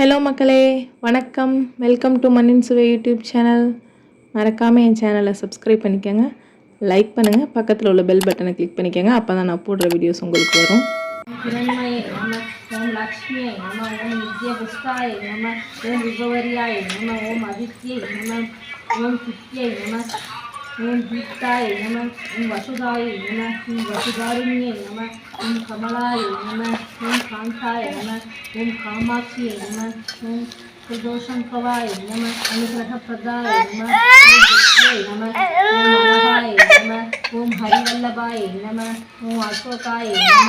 Hello மக்களே. வணக்கம். Welcome to மண்ணின் சுவை யூடியூப் சேனல் மறக்காமல் என் சேனலை சப்ஸ்கிரைப் பண்ணிக்கோங்க. லைக் பண்ணுங்கள் பக்கத்தில் உள்ள பெல் பட்டனை கிளிக் பண்ணிக்கோங்க. அப்போ தான் நான் போடுற வீடியோஸ் உங்களுக்கு வரும். லக்ஷ்மி ஓம் தீப்தாய நம ஓம் வசுதாய நம ஓம் வசுதாருண்ய நம ஓம் கமலாய நம ஓம் காந்தாய நம ஓம் காமாட்சிய நம ஓம் பிரதோஷங்கவாய நம அனுகிரகப்பிரதாய நம நம ஓம் அழகாய நம ஓம் ஹரிவல்லபாய நம ஓம் அசோகாய நம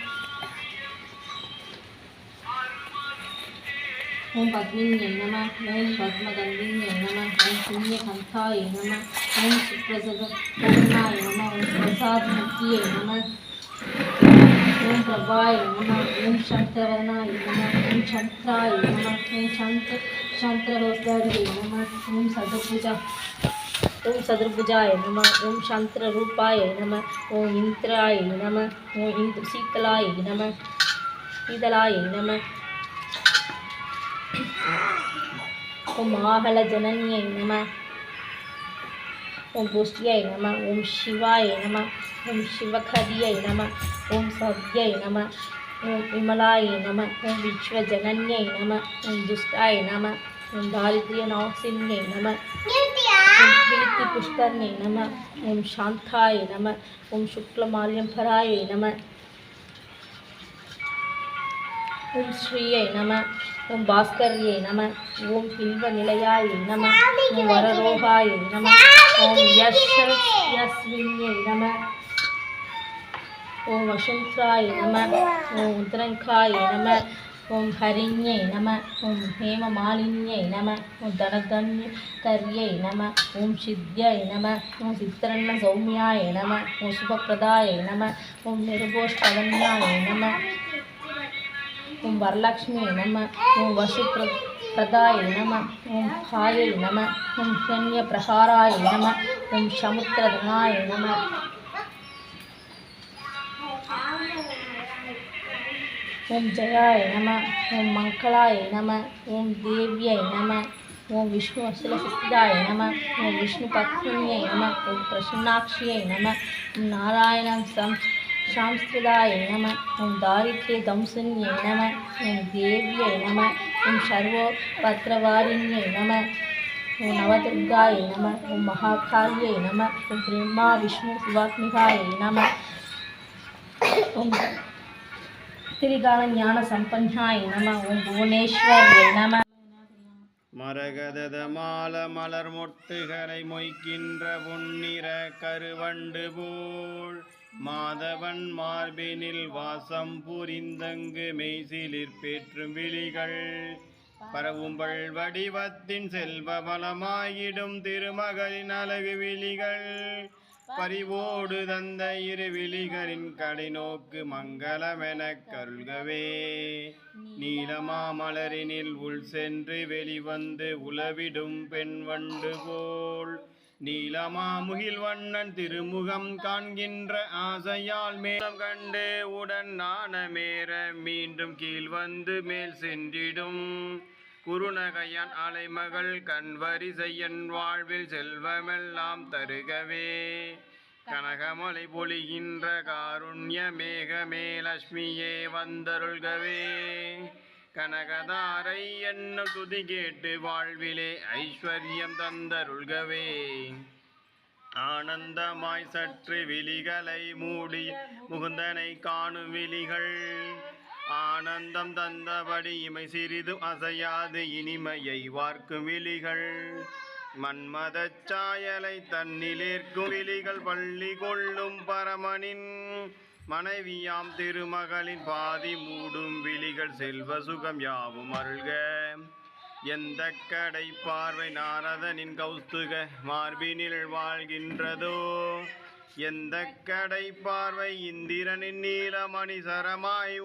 ॐ पद्मिन्यै नमः ॐ पद्मगन्धिन्यै नमः ॐ पुण्यकन्थाय नमः ॐ सुप्रसदकरणाय नमः ॐ प्रसादमुख्यै नमः ॐ प्रभाय नमः ॐ शन्तवदनाय नमः ॐ शन्त्राय नमः ॐ शन्त शन्त्रहोस्तार्यै नमः ॐ सदभुजा ॐ सदर्भुजाय नमः ॐ शन्त्ररूपाय नमः ॐ इन्द्राय नमः ॐ इन्द्र शीतलाय नमः शीतलाय नमः ஓம் ஆகல ஜனனியை நம ஓம் புஷ்டியை நம ஓம் சிவாய நம ஓம் சிவகரியை நம ஓம் சத்யை நம ஓம் விமலாய நம ஓம் விஸ்வஜனன்யை நம ஓம் துஷ்டாய நம ஓம் தாரித்ரிய நாசின்யை நம கீர்த்தி புஷ்கர்ணை நம ஓம் சாந்தாய நம ஓம் சுக்லமால்யம்பராய நம ஓம் ஸ்ரீயை நம ஓம் பாஸ்கரியை நம ஓம் பில்வ நிலையாய் நம ஓம் வரரோகாய் நம ஓம் யஸ்வின்யை நம ஓம் வசுந்த்ராய் நம ஓம் உத்ரங்காய் நம ஓம் ஹரிஞை நம ஓம் ஹேமமாலின்யை நம ஓம் தனதன்யகர்யை நம ஓம் சித்யை நம ஓம் சித்திரண்ண சௌமியாய நம ஓம் சுபப்பிரதாய நம ஓம் நிருபோஷ்பதன்யாய நம ஓம் வரலட்சுமி நம ஓம் வசு பிரதாய நம ஓம் காயை நம ஓம் சன்ய பிரகாராய நம ஓம் சமுத்திரதனாய நம ஓம் ஜயாய நம ஓம் மங்களாய நம ஓம் தேவியை நம ஓம் விஷ்ணு அசுலசிதாய நம ஓம் விஷ்ணு பத்மியை நம ஓம் பிரசன்னாட்சியை நம ஓம் நாராயணம் சம்ஸ்கிருத சாம்ஸ்திருதாய நம உன் தாரித்ய தம்சன்ய நம உன் தேவிய நம உன் சர்வோ பத்ரவாரிண்ய நம உன் நவதுர்காய நம உன் மகாகாரிய நம உன் பிரம்மா விஷ்ணு சிவாத்மிகாய நம உன் திரிகால ஞான சம்பன்யாய நம உன் புவனேஸ்வரிய நம. மரகத மால மலர் மொட்டுகளை மொய்க்கின்ற புன்னிற கருவண்டு போல் மாதவன் மார்பினில் வாசம் புரிந்தங்கு மெய்சிலிற் பெற்றும் விழிகள். பரவும்பள் வடிவத்தின் செல்வ வளமாயிடும் திருமகளின் அழகு விழிகள். பரிவோடு தந்த இரு விழிகளின் கடைநோக்கு மங்களமெனக் கருள்கவே. நீலமாமலரினில் உள் சென்று வெளிவந்து உளவிடும் பெண் வண்டு போல் நீலமா முகில் வண்ணன் திருமுகம் காண்கின்ற ஆசையால் மேலம் கண்டு உடன் நாணமேற மீண்டும் கீழ் வந்து மேல் சென்றிடும். குருநகையான் அலைமகள் கண்வரிசையன் வாழ்வில் செல்வமெல்லாம் தருகவே. கனகமலை பொழிகின்ற காருண்ய மேகமே லட்சுமியே வந்தருள்கவே. கனகதாரை என்னும் துதி கேட்டு வாழ்விலே ஐஸ்வர்யம் தந்தருள்கவே. ஆனந்தமாய் சற்று விழிகளை மூடி முகுந்தனை காணும் விழிகள். ஆனந்தம் தந்தபடி இமை சிறிதும் அசையாது இனிமையை வார்க்கும் விழிகள். மன்மதச் சாயலை தன்னிலேற்கும் விழிகள் பள்ளி கொள்ளும் பரமனின் மனைவியாம் திருமகளின் பாதி மூடும் விழிகள் செல்வ சுகம் யாவும் அருள்க. எந்த கடை பார்வை நாரதனின் கௌஸ்துக மார்பினில் வாழ்கின்றதோ. எந்த கடை பார்வை இந்திரனின் நீலமணி சரமாய்